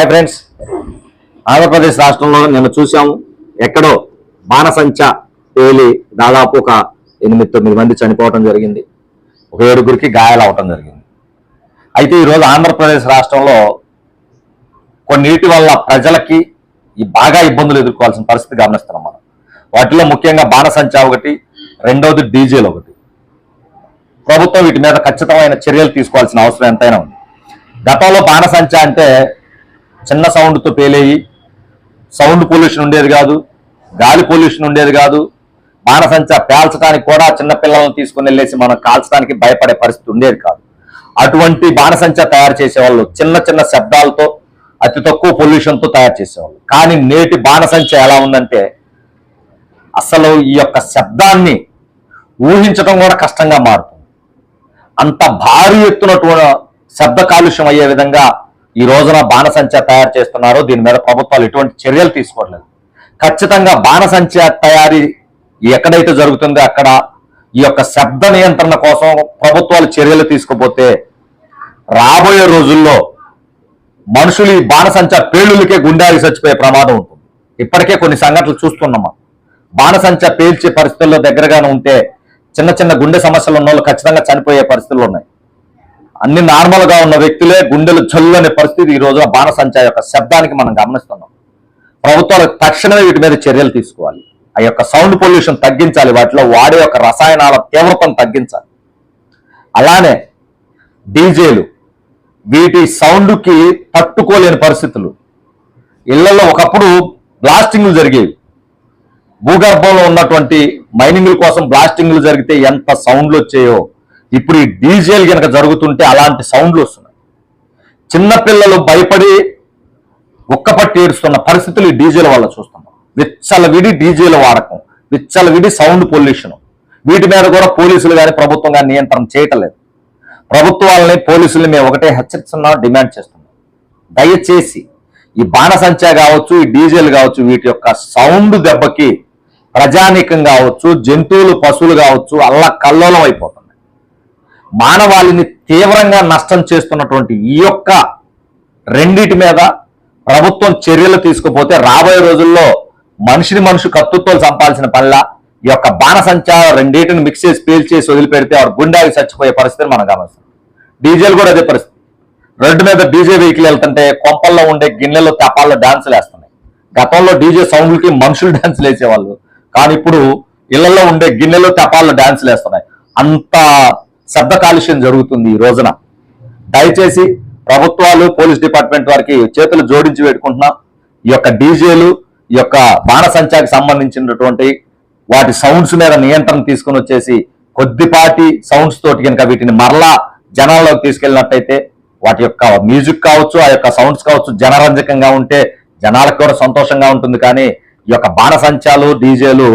Hi friends Andhra Pradesh రాష్ట్రంలో నిన్న చూసాము ఎక్కడో బాణసంచ పేలి దాదాపు ఒక ఎనిమిది తొమ్మిది మంది చనిపోవటం జరిగింది. ఒక ఏడుగురికి గాయాలు అవటం జరిగింది. అయితే ఈరోజు ఆంధ్రప్రదేశ్ రాష్ట్రంలో కొన్నిటి వల్ల ప్రజలకి ఈ బాగా ఇబ్బందులు ఎదుర్కోవాల్సిన పరిస్థితి గమనిస్తున్నాం మనం. వాటిలో ముఖ్యంగా బాణసంచ ఒకటి రెండవది డీజేలు ఒకటి. ప్రభుత్వం వీటి మీద ఖచ్చితమైన చర్యలు తీసుకోవాల్సిన అవసరం ఎంతైనా ఉంది. గతంలో బాణసంచ అంటే చిన్న సౌండ్తో పేలేయి సౌండ్ పొల్యూషన్ ఉండేది కాదు గాలి పొల్యూషన్ ఉండేది కాదు. బాణసంచ పేల్చడానికి కూడా చిన్న పిల్లలను తీసుకుని వెళ్ళేసి మనం కాల్చడానికి భయపడే పరిస్థితి ఉండేది కాదు. అటువంటి బాణసంచ తయారు చేసేవాళ్ళు చిన్న చిన్న శబ్దాలతో అతి తక్కువ పొల్యూషన్తో తయారు చేసేవాళ్ళు. కానీ నేటి బాణసంచ ఎలా ఉందంటే అసలు ఈ యొక్క శబ్దాన్ని ఊహించడం కూడా కష్టంగా మారుతుంది. అంత భారీ ఎత్తున శబ్ద కాలుష్యం అయ్యే విధంగా ఈ రోజున బాణసంచ తయారు చేస్తున్నారో. దీని మీద ప్రభుత్వాలు ఎటువంటి చర్యలు తీసుకోవట్లేదు. ఖచ్చితంగా బాణసంచ తయారీ ఎక్కడైతే జరుగుతుందో అక్కడ ఈ యొక్క శబ్ద నియంత్రణ కోసం ప్రభుత్వాలు చర్యలు తీసుకుపోతే రాబోయే రోజుల్లో మనుషులు ఈ బాణసంచ పేలులకే గుండారి చచ్చిపోయే ప్రమాదం ఉంటుంది. ఇప్పటికే కొన్ని సంఘటనలు చూస్తున్నాం బాణసంచ పేల్చే పరిస్థితుల్లో దగ్గరగానే ఉంటే చిన్న చిన్న గుండె సమస్యలు ఉన్న వాళ్ళు ఖచ్చితంగా చనిపోయే పరిస్థితులు ఉన్నాయి. అన్ని నార్మల్గా ఉన్న వ్యక్తులే గుండెలు జల్లు అనే పరిస్థితి ఈ రోజున బాణసంచాయ యొక్క శబ్దానికి మనం గమనిస్తున్నాం. ప్రభుత్వాలు తక్షణమే వీటి మీద చర్యలు తీసుకోవాలి. ఆ యొక్క సౌండ్ పొల్యూషన్ తగ్గించాలి వాటిలో వాడే యొక్క రసాయనాల తీవ్రతను తగ్గించాలి. అలానే డీజేలు వీటి సౌండ్కి తట్టుకోలేని పరిస్థితులు. ఇళ్ళలో ఒకప్పుడు బ్లాస్టింగ్లు జరిగేవి. భూగర్భంలో ఉన్నటువంటి మైనింగ్ల కోసం బ్లాస్టింగ్లు జరిగితే ఎంత సౌండ్లు వచ్చాయో ఇప్పుడు ఈ డీజేలు కనుక జరుగుతుంటే అలాంటి సౌండ్లు వస్తున్నాయి. చిన్నపిల్లలు భయపడి ఒక్కపట్టి ఏడుస్తున్న పరిస్థితులు ఈ డీజేల వల్ల చూస్తున్నాం. విచ్చలవిడి డీజేల వాడకం విచ్చలవిడి సౌండ్ పొల్యూషన్. వీటి మీద కూడా పోలీసులు కానీ ప్రభుత్వం కానీ నియంత్రణ చేయటలేదు. ప్రభుత్వాలని పోలీసుల్ని మేము ఒకటే హెచ్చరిస్తున్నాం డిమాండ్ చేస్తున్నాం. దయచేసి ఈ బాణసంచ కావచ్చు ఈ డీజిల్ కావచ్చు వీటి యొక్క సౌండ్ దెబ్బకి ప్రజానీకం కావచ్చు జంతువులు పశువులు కావచ్చు అల్ల కల్లోలం అయిపోతాం. మానవాళిని తీవ్రంగా నష్టం చేస్తున్నటువంటి ఈ యొక్క రెండిటి మీద ప్రభుత్వం చర్యలు తీసుకుపోతే రాబోయే రోజుల్లో మనిషిని మనిషి కత్తుతో చంపాల్సిన పనిలా ఈ యొక్క బాణసంచా రెండింటిని మిక్స్ చేసి పేల్చేసి వదిలిపెడితే వాడు గుండాకి చచ్చిపోయే పరిస్థితిని మనం గమనిస్తాం. డీజిల్ కూడా అదే పరిస్థితి. రోడ్డు మీద డీజే వెహికల్ వెళ్తుంటే కొంపల్లో ఉండే గిన్నెలు తపాల్లో డాన్సులు వేస్తున్నాయి. గతంలో డీజే సౌండ్లకి మనుషులు డాన్సులు వేసేవాళ్ళు కానీ ఇప్పుడు ఇళ్ళలో ఉండే గిన్నెలు తపాల్లో డాన్సులు వేస్తున్నాయి. అంత శబ్ద కాలుష్యం జరుగుతుంది ఈ రోజున. దయచేసి ప్రభుత్వాలు పోలీస్ డిపార్ట్మెంట్ వారికి చేతులు జోడించి పెట్టుకుంటున్నాం ఈ యొక్క డీజేలు ఈ యొక్క బాణసంచాకి సంబంధించినటువంటి వాటి సౌండ్స్ మీద నియంత్రణ తీసుకుని వచ్చేసి కొద్దిపాటి సౌండ్స్ తోటి కనుక వీటిని మరలా జనాల్లోకి తీసుకెళ్ళినట్టయితే వాటి యొక్క మ్యూజిక్ కావచ్చు ఆ యొక్క సౌండ్స్ కావచ్చు జనరంజకంగా ఉంటే జనాలకు కూడా సంతోషంగా ఉంటుంది. కానీ ఈ యొక్క బాణసంచాలు డీజేలు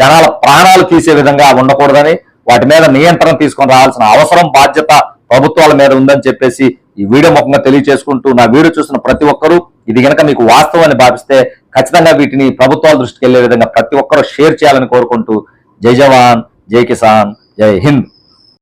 జనాల ప్రాణాలు తీసే విధంగా ఉండకూడదని వాటి మీద నియంత్రణ తీసుకొని రావాల్సిన అవసరం బాధ్యత ప్రభుత్వాల మీద ఉందని చెప్పేసి ఈ వీడియో ముఖంగా తెలియజేసుకుంటూ నా వీడియో చూసిన ప్రతి ఒక్కరూ ఇది కనుక మీకు వాస్తవాన్ని భావిస్తే ఖచ్చితంగా వీటిని ప్రభుత్వాల దృష్టికి వెళ్ళే విధంగా ప్రతి ఒక్కరూ షేర్ చేయాలని కోరుకుంటూ జై జవాన్ జై కిసాన్ జై హింద్.